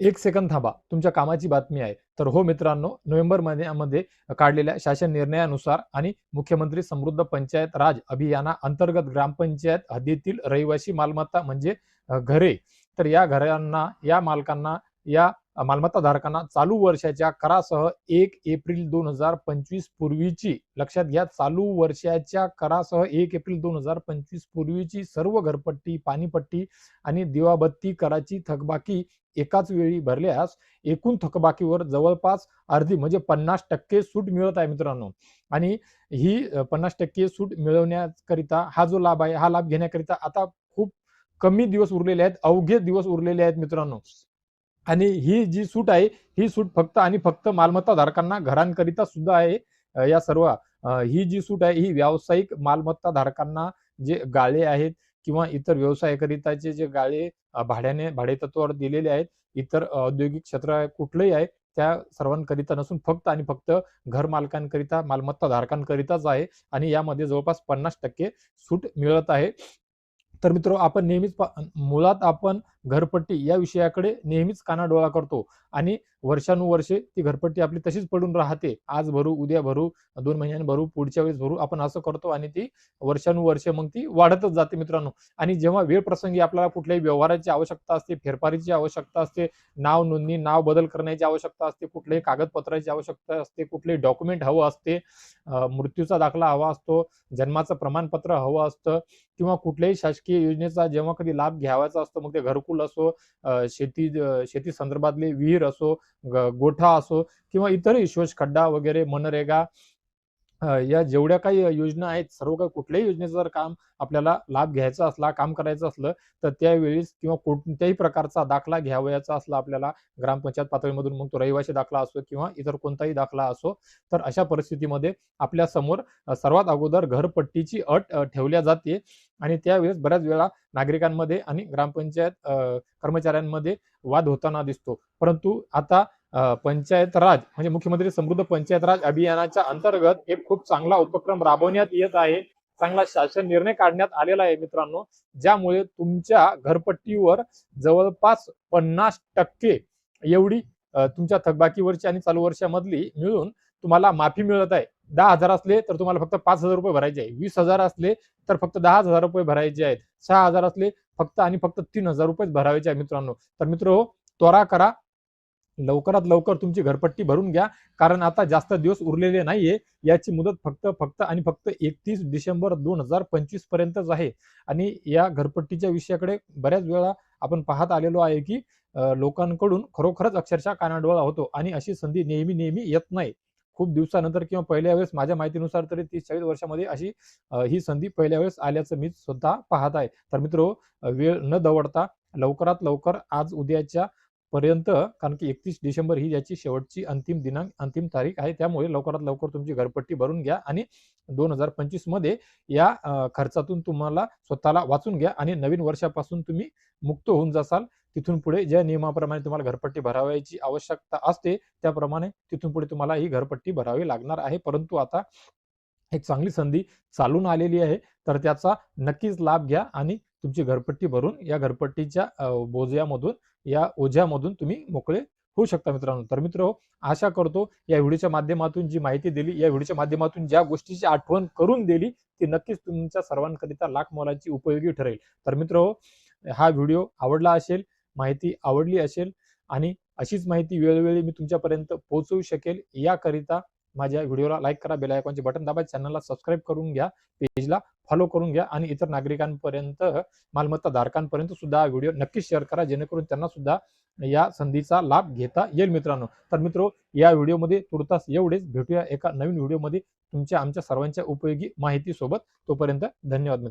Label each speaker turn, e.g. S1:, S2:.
S1: एक सेकंद थांबा. तुमच्या कामाची बातमी आहे. तर हो मित्रांनो नोव्हेंबर महिन्यामध्ये काढलेल्या शासन निर्णयानुसार आणि मुख्यमंत्री समृद्ध पंचायत राज अभियाना अंतर्गत ग्रामपंचायत हद्दीतील रहिवासी मालमत्ता म्हणजे घरे. तर या घरांना या मालकांना या मालमत्ता धारकांना चालू वर्षाच्या करासह एक एप्रिल दोन हजार पंचवीस पूर्वीची लक्षात घ्या चालू वर्षाच्या करासह एक एप्रिल दोन हजार पंचवीस पूर्वीची सर्व घरपट्टी पाणीपट्टी आणि दिवाबत्ती कराची थकबाकी एकाच वेळी भरल्यास एकूण थकबाकीवर जवळपास अर्धी म्हणजे पन्नास टक्के सूट मिळत आहे मित्रांनो. आणि ही पन्नास टक्के सूट मिळवण्याकरिता हा जो लाभ आहे हा लाभ घेण्याकरिता आता खूप कमी दिवस उरलेले आहेत अवघे दिवस उरलेले आहेत मित्रांनो. आणि ही जी सूट आहे ही सूट फक्त आणि फक्त मालमत्ता धारकांना घरांकरिता सुद्धा आहे. या सर्व ही जी सूट आहे ही व्यावसायिक मालमत्ता धारकांना जे गाळे आहेत किंवा इतर व्यवसायाकरिताचे जे गाळे भाड्याने भाडेतत्वावर दिलेले आहेत इतर औद्योगिक क्षेत्र कुठलंही आहे त्या सर्वांकरिता नसून फक्त आणि फक्त घर मालकांकरिता मालमत्ता धारकांकरिताच आहे. आणि यामध्ये जवळपास पन्नास टक्के सूट मिळत आहे. तर मित्र आपण नेहमीच मुळात आपण घरपट्टी या विषयाकडे नेहमीच कानाडोळा करतो. आणि वर्षानुवर्षे ती घरपट्टी आपली तशीच पडून राहते. आज भरू उद्या भरू दोन महिन्यांनी भरू पुढच्या वेळेस भरू आपण असं करतो आणि ती वर्षानुवर्षे मग ती वाढतच जाते मित्रांनो. आणि जेव्हा वेळ प्रसंगी आपल्याला कुठल्याही व्यवहाराची आवश्यकता असते फेरफारीची आवश्यकता असते नाव नोंदणी नाव बदल करण्याची आवश्यकता असते कुठल्याही कागदपत्राची आवश्यकता असते कुठलेही डॉक्युमेंट हवं असते मृत्यूचा दाखला हवा असतो जन्माचं प्रमाणपत्र हवं असतं किंवा कुठल्याही शासकीय योजनेचा जेव्हा कधी लाभ घ्यावायचा असतो मग ते घरकुल असो शेती शेती संदर्भातले विहीर असो गोठा असो किंवा इतर शोष खड्डा वगैरे मनरेगा या जेवढ्या काही योजना आहेत सर्व काही कुठल्याही योजनेचं जर काम आपल्याला लाभ घ्यायचा असला काम करायचं असलं तर त्यावेळेस किंवा कोणत्याही प्रकारचा दाखला घ्यावयाचा असला आपल्याला ग्रामपंचायत पातळीमधून मग तो रहिवासी दाखला असो किंवा इतर कोणताही दाखला असो तर अशा परिस्थितीमध्ये आपल्यासमोर सर्वात अगोदर घरपट्टीची अट ठेवल्या जाते आणि त्यावेळेस बऱ्याच वेळा नागरिकांमध्ये आणि ग्रामपंचायत कर्मचाऱ्यांमध्ये वाद होताना दिसतो. परंतु आता पंचायत राज म्हणजे मुख्यमंत्री समृद्ध पंचायत राज अभियानाच्या अंतर्गत एक खूप चांगला उपक्रम राबवण्यात येत आहे. चांगला शासन निर्णय काढण्यात आलेला आहे मित्रांनो. ज्यामुळे तुमच्या घरपट्टीवर जवळपास पन्नास टक्के एवढी तुमच्या थकबाकीवरची आणि चालू वर्षामधली मिळून तुम्हाला माफी मिळत आहे. दहा हजार असले तर तुम्हाला फक्त पाच हजार रुपये भरायचे आहे. वीस हजार असले तर फक्त दहा हजार रुपये भरायचे आहेत. सहा हजार असले फक्त आणि फक्त तीन हजार रुपये भरायचे आहे मित्रांनो. तर मित्र हो, त्वरा करा. लवकरात लवकर तुमची घरपट्टी भरून घ्या. कारण आता जास्त दिवस उरलेले नाहीये. याची मुदत फक्त फक्त आणि फक्त एकतीस डिसेंबर दोन हजार पंचवीस पर्यंतच आहे. आणि या घरपट्टीच्या विषयाकडे बऱ्याच वेळा आपण पाहत आलेलो आहे की लोकांकडून खरोखरच अक्षरशः कानाडोळा होतो आणि अशी संधी नेहमी नेहमी येत नाही. खूप दिवसानंतर किंवा पहिल्या वेळेस माझ्या माहितीनुसार तरी तीस चाळीस वर्षामध्ये अशी ही संधी पहिल्या वेळेस आल्याचं मी स्वतः पाहत आहे. तर मित्र वेळ न दवडता लवकरात लवकर आज उद्याच्या पर्यंत कारण की एकतीस डिसेंबर ही याची शेवटची अंतिम दिनांक अंतिम तारीख आहे. त्यामुळे लवकरात लवकर तुमची घरपट्टी भरून घ्या आणि दोन हजार पंचवीसमध्ये या खर्चातून तुम्हाला स्वतःला वाचून घ्या आणि नवीन वर्षापासून तुम्ही मुक्त होऊन जासाल. तिथून पुढे ज्या नियमाप्रमाणे तुम्हाला घरपट्टी भरावयाची आवश्यकता असते त्याप्रमाणे तिथून पुढे तुम्हाला ही घरपट्टी भरावी लागणार आहे. परंतु आता एक चांगली संधी चालून आलेली आहे. तर त्याचा नक्कीच लाभ घ्या आणि तुमची घरपट्टी भरून या घरपट्टीच्या बोजयामधून या ओझ्यामधून तुम्ही मोकळे होऊ शकता मित्रांनो. तर मित्र आशा करतो या व्हिडिओच्या माध्यमातून जी माहिती दिली या व्हिडिओच्या माध्यमातून ज्या गोष्टीची आठवण करून दिली ती नक्कीच तुमच्या सर्वांकरिता लाख मोलाची उपयोगी ठरेल. तर मित्र हा व्हिडिओ आवडला असेल माहिती आवडली असेल आणि अशीच माहिती वेळोवेळी मी तुमच्यापर्यंत पोहोचवू शकेल याकरिता माझ्या व्हिडिओला लाईक करा बेल आयकॉनचे बटन दाबा चॅनलला सबस्क्राईब करून घ्या पेजला फॉलो करून घ्या आणि इतर नागरिकांपर्यंत मालमत्ता धारकांपर्यंत सुद्धा हा व्हिडिओ नक्कीच शेअर करा जेणेकरून त्यांना सुद्धा या संधीचा लाभ घेता येईल मित्रांनो. तर मित्रो या व्हिडिओमध्ये तुर्तास एवढेच. भेटूया एका नवीन व्हिडिओमध्ये तुमच्या आमच्या सर्वांच्या उपयोगी माहिती सोबत तोपर्यंत धन्यवाद मित्र